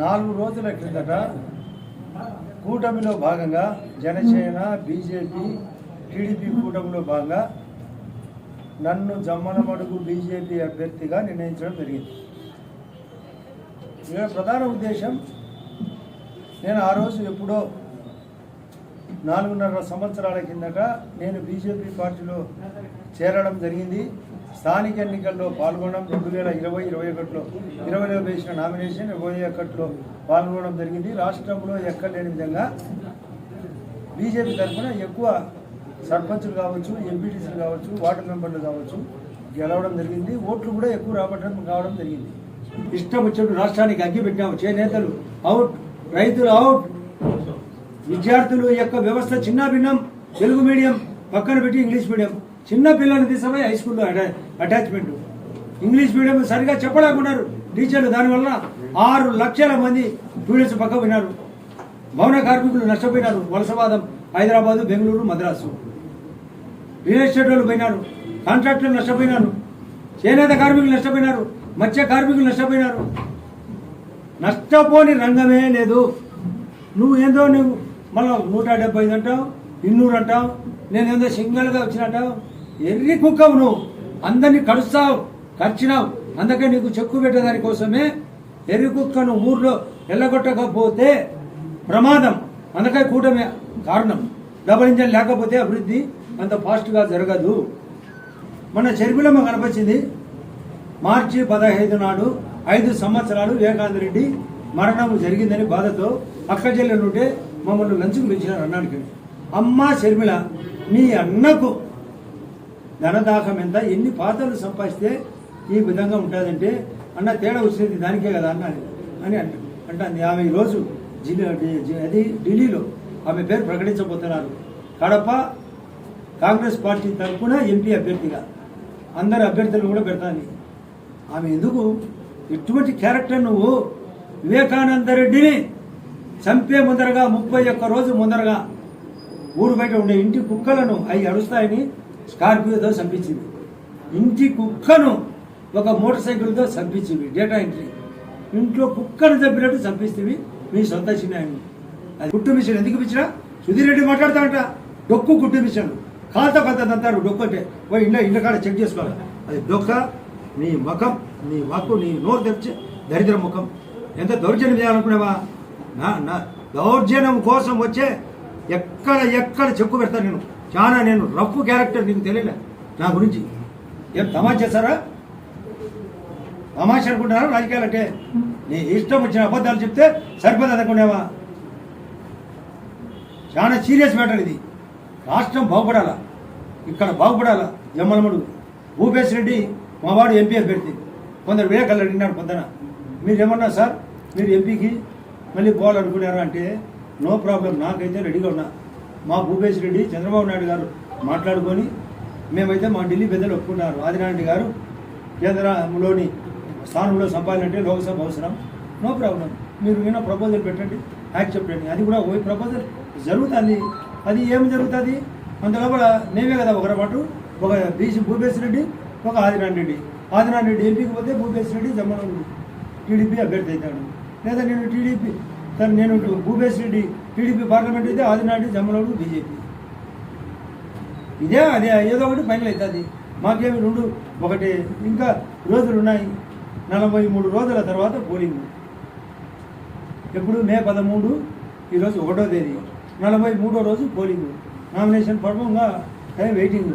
నాలుగు రోజుల క్రిందట కూటమిలో భాగంగా జనసేన బీజేపీ టీడీపీ కూటమిలో భాగంగా నన్ను జమ్మనమడుగు బీజేపీ అభ్యర్థిగా నిర్ణయించడం జరిగింది. ఇక ప్రధాన ఉద్దేశం నేను ఆ రోజు ఎప్పుడో నాలుగున్నర సంవత్సరాల కిందట నేను బీజేపీ పార్టీలో చేరడం జరిగింది. స్థానిక ఎన్నికల్లో పాల్గొనడం రెండు వేల ఇరవై ఇరవై ఒకటిలో ఇరవైలో వేసిన నామినేషన్ ఇరవై ఒకటిలో పాల్గొనడం జరిగింది. రాష్ట్రంలో ఎక్కడ లేని విధంగా బీజేపీ తరఫున ఎక్కువ సర్పంచులు కావచ్చు ఎంపీటీసీలు కావచ్చు వార్డు మెంబర్లు కావచ్చు గెలవడం జరిగింది. ఓట్లు కూడా ఎక్కువ రావడం కావడం జరిగింది. ఇష్టం వచ్చినట్టు రాష్ట్రానికి అగ్గి పెట్టాము. చేనేతలు అవుట్ రైతులు అవుట్. విద్యార్థులు యొక్క వ్యవస్థ చిన్న భిన్నం తెలుగు మీడియం పక్కన పెట్టి ఇంగ్లీష్ మీడియం. చిన్న పిల్లల్ని తీసుకుపోయి హై స్కూల్లో అటా- అటాచ్మెంట్ ఇంగ్లీష్ మీడియం సరిగా చెప్పలేకున్నారు. టీచర్లు దానివల్ల ఆరు లక్షల మంది స్టూడెంట్స్ పక్క పోయినారు. భవన కార్మికులు నష్టపోయినారు. వలసవాదం హైదరాబాదు బెంగళూరు మద్రాసు. రియల్ ఎస్టేట్ వాళ్ళు పోయినారు. కాంట్రాక్టర్లు నష్టపోయినారు. చేనేత కార్మికులు నష్టపోయినారు. మత్స్య కార్మికులు నష్టపోయినారు. నష్టపోని రంగమే లేదు. నువ్వు ఏందో నువ్వు మళ్ళీ నూట డెబ్బై ఐదు అంటావు ఇన్నూరు అంటావు నేను ఏందో సింగల్గా వచ్చినట్టావు ఎర్రి కుక్కవు నువ్వు. అందరినీ కడుస్తావు ఖర్చినావు అందుకే నీకు చెక్కు పెట్టేదాని కోసమే ఎర్రి కుక్కను ఊర్లో వెళ్ళగొట్టకపోతే ప్రమాదం. అందుకే కూటమి కారణం. డబల్ ఇంజన్ లేకపోతే అభివృద్ధి అంత ఫాస్ట్గా జరగదు. మన చెరుకులమ్మ కనిపించింది మార్చి పదహైదు నాడు ఐదు సంవత్సరాలు వివేకానంద రెడ్డి మరణం జరిగిందని బాధతో అక్క చెల్లెలుంటే మమ్మల్ని లంచుకు పిలిచినారు అన్నానికి అమ్మ షర్మిల నీ అన్నకు ధనదాహం ఎంత ఎన్ని పాత్రలు సంపాదిస్తే ఈ విధంగా ఉంటుందంటే అన్న తేడా వచ్చింది దానికే కదా అన్న అని అంట అంటే ఆమె ఈరోజు జిల్లీ అది ఢిల్లీలో ఆమె పేరు ప్రకటించబోతున్నారు. కడప కాంగ్రెస్ పార్టీ తరఫున ఎంపీ అభ్యర్థిగా. అందరు అభ్యర్థులు కూడా పెడతాను ఆమె ఎందుకు? ఎటువంటి క్యారెక్టర్ నువ్వు? వివేకానంద రెడ్డిని చంపే ముందరగా ముప్పై ఒక్క రోజు ముందరగా ఊరు బయట ఉండే ఇంటి కుక్కలను అవి అడుస్తాయని స్కార్పియోతో చంపించింది ఇంటి కుక్కను ఒక మోటార్ సైకిల్తో చంపించింది డేటా ఎంట్రీ. ఇంట్లో కుక్కను చంపినట్టు చంపిస్తుంది మీ సొంత చిన్నాయని అది కుట్టు మిషన్ ఎందుకు పిచ్చినా సుధీర్ రెడ్డి మాట్లాడతాడంట. డొక్కు కుట్టు మిషన్. కాత కథ అంటారు డొక్కు అంటే. పోయి ఇంట్లో ఇంట్లో కాడ చెక్ చేసుకోవాలి. అది డొక్క నీ ముఖం నీ మక్కు నీ నోరు తెరిచి దరిద్ర ముఖం. ఎంత దౌర్జన్యం చేయాలనుకునేవా? నా నా దౌర్జన్యం కోసం వచ్చే ఎక్కడ ఎక్కడ చెక్కు పెడతాను నేను. చాలా నేను రఫ్ క్యారెక్టర్ నీకు తెలియలే. నా గురించి ఏం తమాషా చేస్తారా తమాష అనుకుంటున్నారా? రాజకీయాలు అంటే నీ ఇష్టం వచ్చిన అబద్ధాలు చెప్తే సరిపోతుంది అనుకునేవా చాలా సీరియస్ మ్యాటర్ ఇది. రాష్ట్రం బాగుపడాలా? ఇక్కడ బాగుపడాలా? జమ్మలమడు భూపేశ్ రెడ్డి మా వాడు ఎంపీ అభ్యర్థి కొందరు వివేకాలు అడిగినాడు పొద్దున. మీరు ఏమన్నా సార్? మీరు ఎంపీకి మళ్ళీ పోవాలనుకున్నారా అంటే నో ప్రాబ్లం నాకైతే రెడీగా ఉన్నా. మా భూపేశ్ రెడ్డి చంద్రబాబు నాయుడు గారు మాట్లాడుకొని మేమైతే మా ఢిల్లీ పెద్దలు ఒప్పుకున్నారు. ఆదినారాయణ గారు కేంద్రంలోని స్థానంలో సంపాదించాలంటే లోక్సభ అవసరం. No problem. మీరు విన్న ప్రపోజల్ పెట్టండి. యాక్సెప్ట్ చేయండి అది కూడా ఓ ప్రపోజల్. జరుగుతుంది. అది ఏమి జరుగుతుంది? అందులోపల మేమే కదా ఒకరి పాటు. ఒక బీసీ భూపేశ్ రెడ్డి ఒక ఆదినారాయణ రెడ్డి. ఆదినారాయణ రెడ్డి ఎంపీకి పోతే భూపేశ్ రెడ్డి జమ్మలమూడి టీడీపీ అభ్యర్థి అవుతాడు. లేదా నేను టీడీపీ కానీ నేను భూపేశ్ రెడ్డి టీడీపీ పార్లమెంట్ అయితే ఆదినాడు జమ్మలోడు బీజేపీ. ఇదే అదే ఏదో ఒకటి ఫైనల్ అవుతుంది. మాకేమి రెండు ఒకటి ఇంకా రోజులు ఉన్నాయి. నలభై మూడు రోజుల తర్వాత పోలింగ్. ఎప్పుడు? మే పదమూడు ఈరోజు ఒకటో తేదీ. నలభై మూడో రోజు పోలింగ్. నామినేషన్ పర్వంగా టైం వెయిటింగ్